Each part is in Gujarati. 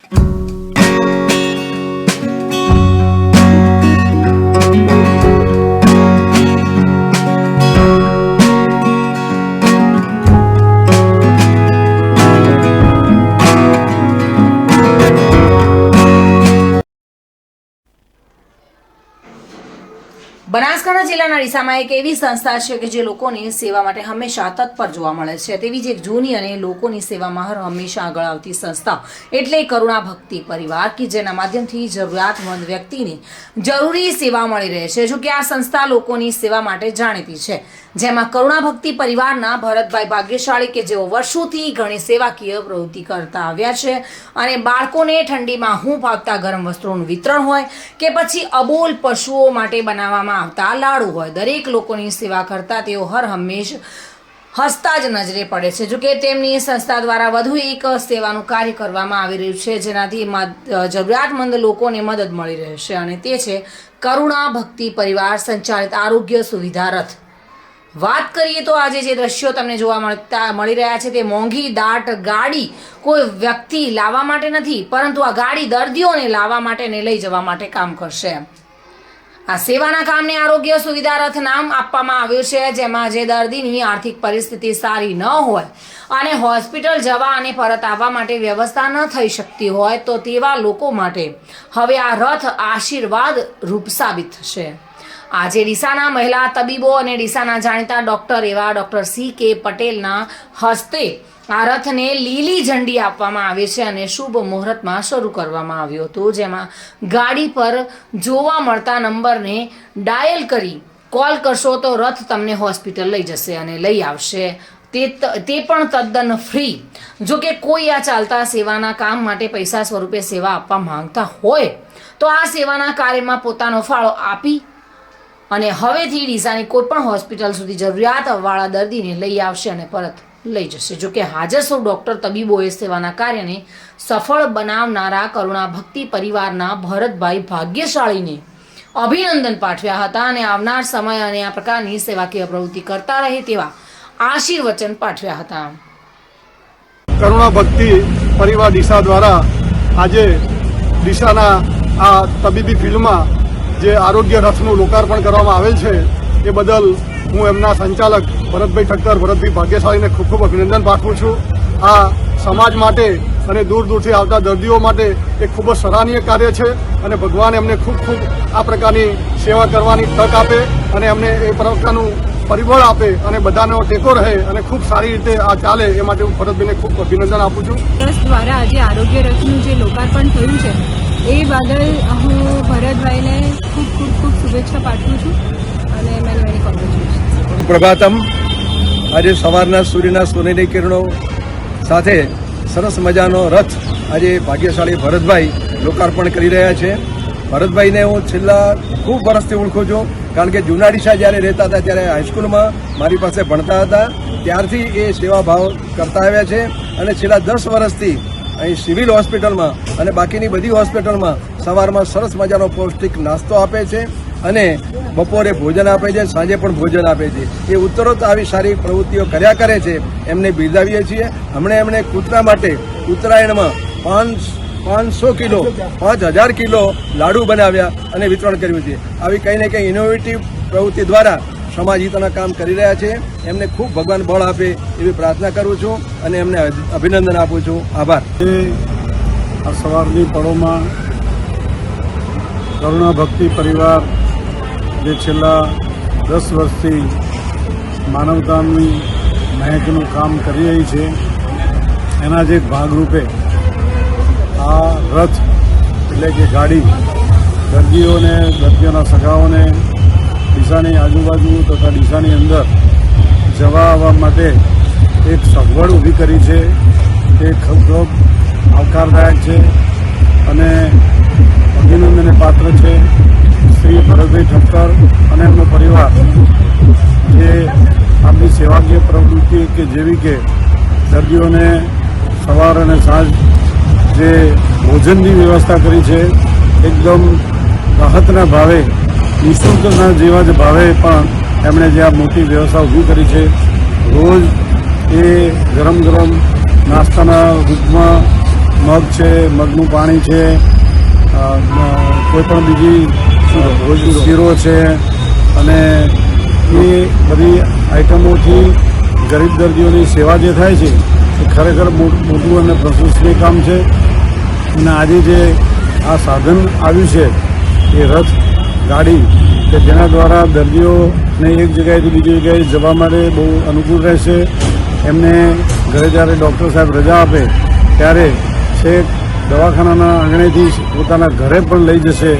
Thank you. જિલ્લાના ડીસામાં એક એવી સંસ્થા છે કે જે લોકોની સેવા માટે હંમેશા તત્પર જોવા મળે છે. તેવી જ એક જૂની અને લોકોની સેવામાં હર હંમેશા આગળ આવતી સંસ્થા. એટલે કરુણા ભક્તિ પરિવાર કે જેના માધ્યમથી જરૂરિયાતમંદ વ્યક્તિને જરૂરી સેવા મળી રહે છે. જો કે આ સંસ્થા લોકોની સેવા માટે જાણીતી છે. જેમાં કરુણા ભક્તિ પરિવારના ભરતભાઈ ભાગ્યશાળી કે જેઓ વર્ષોથી ઘણી સેવાકીય પ્રવૃત્તિ કરતા આવ્યા છે અને બાળકોને ઠંડીમાં હું ભાવતા ગરમ વસ્ત્રોનું વિતરણ હોય કે પછી અબોલ પશુઓ માટે બનાવવામાં આવતા લાડુ હોય. દરેક લોકોની સેવા કરતા તેઓ હર હંમેશ હસતા જ નજરે પડે છે. જોકે તેમની સંસ્થા દ્વારા વધુ એક સેવાનું કાર્ય કરવામાં આવી રહ્યું છે, જેનાથી મદ- જરૂરિયાતમંદ લોકોને મદદ મળી રહેશે અને તે છે કરુણા ભક્તિ પરિવાર સંચાલિત આરોગ્ય સુવિધા રથ. વાત કરીએ તો આજે જે દ્રશ્યો તમને જોવા મળતા મળી રહ્યા છે તે મોંઘી દાટ ગાડી કોઈ વ્યક્તિ લાવવા માટે નથી, પરંતુ આ ગાડી દર્દીઓને લાવવા માટે ને લઈ જવા માટે કામ કરશે. આ સેવાના કામને આરોગ્ય સુવિધા રથ નામ આપવામાં આવ્યું છે, જેમાં જે દર્દીની આર્થિક પરિસ્થિતિ સારી ન હોય અને હોસ્પિટલ જવા અને પરત આવવા માટે વ્યવસ્થા ન થઈ શકતી હોય તો તેવા લોકો માટે હવે આ રથ આશીર્વાદ રૂપ સાબિત થશે. આજે ડીસાના મહિલા તબીબો અને ડીસાના જાણીતા ડોક્ટર એવા ડોક્ટર સી કે પટેલના હસ્તે આ રથને લીલી ઝંડી આપવામાં આવે છે અને શુભ મુહૂર્તમાં શરૂ કરવામાં આવ્યું હતું. જેમાં ગાડી પર જોવા મળતા નંબરને ડાયલ કરી કોલ કરશો તો રથ તમને હોસ્પિટલ લઈ જશે અને લઈ આવશે. તે તે પણ તદ્દન ફ્રી. જો કે કોઈ આ ચાલતા સેવાના કામ માટે પૈસા સ્વરૂપે સેવા આપવા માંગતા હોય, તો આ સેવાના કાર્યમાં પોતાનો ફાળો આપી અને હવેથી ડીસાની કોઈ પણ હોસ્પિટલ સુધી જરૂરિયાતવાળા દર્દીને લઈ આવશે અને પરત લઈ જશે. જોકે હાજર સૌ ડોક્ટર તબીબોએ સેવાના કાર્યને સફળ બનાવનારા કરુણા ભક્તિ પરિવારના ભરતભાઈ ભાગ્યશાળીને અભિનંદન પાઠવ્યા હતા અને આવનાર સમય અને આ પ્રકારની સેવાકીય પ્રવૃત્તિ કરતા રહે તેવા આશીર્વચન પાઠવ્યા હતા. કરુણા ભક્તિ પરિવાર દિશા દ્વારા આજે દિશાના આ તબીબી ફિલ્ડમાં જે આરોગ્ય રથનું લોકાર્પણ કરવામાં આવેલ છે, એ બદલ હું એમના સંચાલક ભરતભાઈ ઠક્કર, ભરતભાઈ ભાગ્યશાળીને ખૂબ ખૂબ અભિનંદન પાઠવું છું. આ સમાજ માટે અને દૂર દૂરથી આવતા દર્દીઓ માટે એ ખૂબ જ સરાહનીય કાર્ય છે અને ભગવાન એમને ખૂબ ખૂબ આ પ્રકારની સેવા કરવાની તક આપે અને એમને એ પ્રકારનું પરિબળ આપે અને બધાનો ટેકો રહે અને ખૂબ સારી રીતે આ ચાલે એ માટે હું ભરતભાઈને ખૂબ અભિનંદન આપું છું. દ્વારા આજે આરોગ્ય રથનું જે લોકાર્પણ થયું છે એ બદલ હું ભરતભાઈને ખૂબ ખૂબ ખૂબ શુભેચ્છા પાઠવું છું અને મેની મેની કોંગ્રેચ્યુલેશન પ્રભાતમ, આજે સવારના સૂર્યના સોનેરી કિરણો સાથે સરસ મજાનો રથ આજે ભાગ્યશાળી ભરતભાઈ લોકાર્પણ કરી રહ્યા છે. ભરતભાઈને હું છેલ્લા ખૂબ વર્ષથી ઓળખું છું, કારણ કે જૂના ડીસા જ્યારે રહેતા હતા ત્યારે હાઈસ્કૂલમાં મારી પાસે ભણતા હતા. ત્યારથી એ સેવા ભાવ કરતા આવ્યા છે અને છેલ્લા દસ વર્ષથી અહીં સિવિલ હોસ્પિટલમાં અને બાકીની બધી હોસ્પિટલમાં સવારમાં સરસ મજાનો પૌષ્ટિક નાસ્તો આપે છે અને બપોરે ભોજન આપે છે, સાંજે પણ ભોજન આપે છે. એ ઉત્તરોત્તર આવી સારી પ્રવૃત્તિઓ કર્યા કરે છે, એમને બિરદાવીએ છીએ. હમણાં એમણે કૂતરા માટે ઉત્તરાયણમાં પાંચ, પાંચસો કિલો, પાંચ હજાર કિલો લાડુ બનાવ્યા અને વિતરણ કર્યું છે. આવી કંઈ ને કંઈ ઇનોવેટિવ પ્રવૃત્તિ દ્વારા સમાજ હિતના કામ કરી રહ્યા છે. એમને ખૂબ ભગવાન બળ આપે એવી પ્રાર્થના કરું છું અને એમને અભિનંદન આપું છું. આભાર. આ સવારની પળોમાં કરુણા ભક્તિ પરિવાર જે છેલ્લા દસ વર્ષથી માનવતાની મહેકનું કામ કરી રહી છે, એના જે ભાગરૂપે આ રથ એટલે કે ગાડી દર્દીઓને, દર્દીઓના સગાઓને ડીસાની આજુબાજુ તથા ડીસાની અંદર જવા આવવા માટે એક સગવડ ઊભી કરી છે. તે ખૂબ આવકારદાયક છે અને અભિનંદનને પાત્ર છે શ્રી ભરતભાઈ ઠક્કર અને એમનો પરિવાર જે આપણી સેવાકીય પ્રવૃત્તિ કે જેવી કે દર્દીઓને સવાર અને સાંજ જે ભોજનની વ્યવસ્થા કરી છે, એકદમ રાહતના ભાવે નિઃશુલ્કના જેવા જ ભાવે પણ એમણે જે આ મોટી વ્યવસ્થા ઊભી કરી છે, રોજ એ ગરમ ગરમ નાસ્તાના રૂપમાં મગ છે, મગનું પાણી છે કોઈ પણ બીજી શીરો છે અને એ બધી આઇટમોથી ગરીબ દર્દીઓની સેવા જે થાય છે, એ ખરેખર મોટું અને પ્રશંસનીય કામ છે. અને આજે જે આ સાધન આવ્યું છે, એ રથ ગાડી કે જેના દ્વારા દર્દીઓને એક જગ્યાએથી બીજી જગ્યાએ જવા માટે બહુ અનુકૂળ રહેશે. એમને ઘરે જ્યારે ડૉક્ટર સાહેબ રજા આપે, ત્યારે છેક દવાખાનાના આંગણેથી પોતાના ઘરે પણ લઈ જશે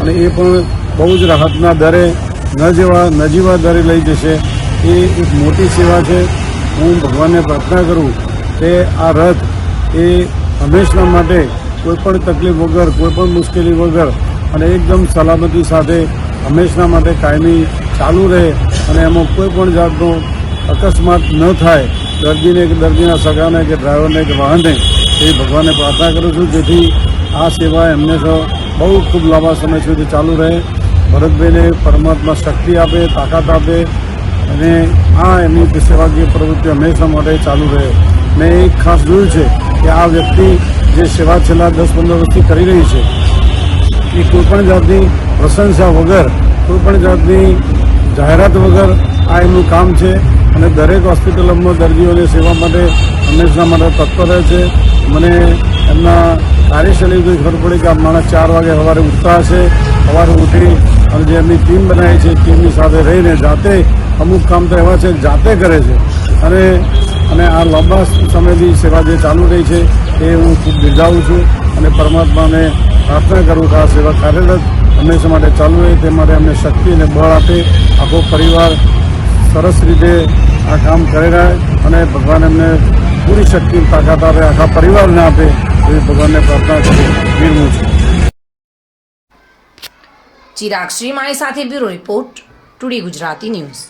અને એ પણ બહુ જ રાહતના દરે, ન જેવા નજીવા દરે લઈ જશે. એ એક મોટી સેવા છે. હું ભગવાનને પ્રાર્થના કરું કે આ રથ એ હંમેશના માટે કોઈ પણ તકલીફ વગર કોઈપણ મુશ્કેલી વગર અને એકદમ સલામતી સાથે હંમેશના માટે કાયમી ચાલુ રહે અને એમાં કોઈ પણ જાતનો અકસ્માત ન થાય, દર્દીને કે દર્દીના સગાને કે ડ્રાઈવરને કે વાહનને, એ ભગવાનને પ્રાર્થના કરું છું. જેથી આ સેવા એમને બહુ ખૂબ લાંબા સમય સુધી ચાલુ રહે. ભરતભાઈને પરમાત્મા શક્તિ આપે, તાકાત આપે અને આ એમની સેવાકીય પ્રવૃત્તિ હંમેશા માટે ચાલુ રહે. મેં એક ખાસ જોયું છે કે આ વ્યક્તિ જે સેવા છેલ્લા દસ પંદર વર્ષથી કરી રહી છે એ કોઈપણ જાતની પ્રશંસા વગર કોઈપણ જાતની જાહેરાત વગર આ એમનું કામ છે. અને દરેક હોસ્પિટલમાં દર્દીઓની સેવા માટે હંમેશા માટે તત્પર રહે છે. મને એમના કાર્યશૈલી જોઈ ખબર પડી કે આ માણસ ચાર વાગે સવારે ઉઠતા હશે. સવારે ઉઠી અને જે એમની ટીમ બનાવી છે, ટીમની સાથે રહીને જાતે અમુક કામ તો એવા છે, જાતે કરે છે. અને અને આ લાંબા સમયની સેવા જે ચાલુ રહી છે, એ હું ખૂબ બિરદાવું છું. અને પરમાત્માને પ્રાર્થના કરું કે આ સેવા કાર્યરત હંમેશા માટે ચાલુ રહે, તે માટે અમને શક્તિ અને બળ આપે. આખો પરિવાર સરસ રીતે આ કામ કરી રહ્યા અને ભગવાન એમને પૂરી શક્તિ તાકાત આપે, આખા પરિવારને આપે, એવી ભગવાનને પ્રાર્થના કરી વિરમું છું. ચિરાગ શ્રીમાળી સાથે bureau report, today Gujarati news.